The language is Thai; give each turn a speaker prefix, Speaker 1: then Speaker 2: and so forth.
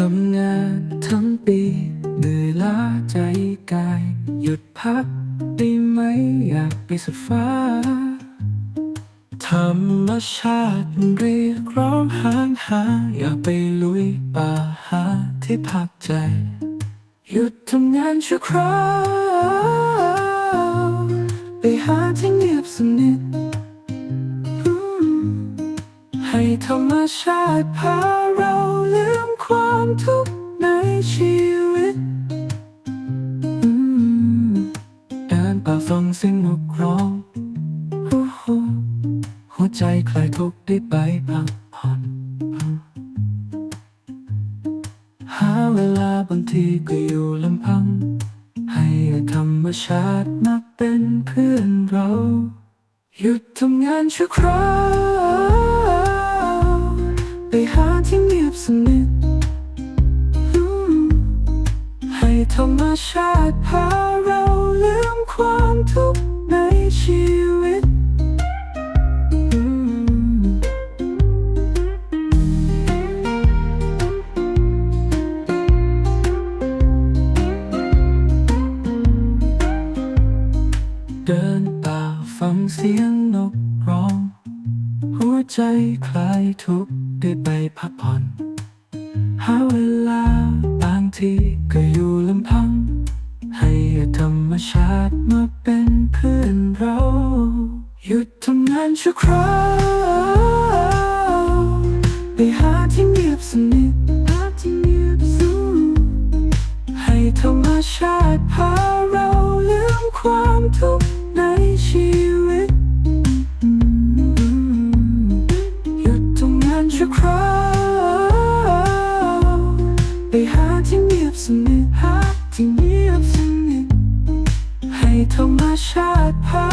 Speaker 1: ทำงานทั้งปีเหนื่อยล้าใจกาย หยุดพักได้ไหมอยากไปสุดฟ้า ธรรมชาติเรียกร้องหางหา อยากไปลุยป่าหาที่พักใจ หยุดทำงานชั่วคราวไปหาที่เงียบสนิทให้ธรรมชาติพาเราลืม ความทุกข์ในชีวิตอืมเดินป่าฟังเสียงนกร้องหหัวใจคลายทุกข์ได้ไปพักผ่อนหาเวลาบางทีก็อยู่ลำพัง ให้ธรรมชาติมาเป็นเพื่อนเรา หยุดทำงานชั่วคราวไปหาที่เงียบสนิท ชาติพาเราลืมความทุกข์ในชีวิต เดินป่าฟังเสียงนกร้อง หัวใจคลายทุกข์ได้ไปพักผ่อน หาเวลาบางทีก็อยู่ลำพัง ชาติมาเป็นเพื่อนเรา หยุดทำงานชั่วคราวไปหาที่เงียบสนิทหาที่เงียบสนิทให้ธรรมชาติพาเราลืมความทุกข์ในชีวิต หยุดทำงานชั่วคราวไปหาที่เงียบสนิทหาที่เงียบ ธรรมชาติพา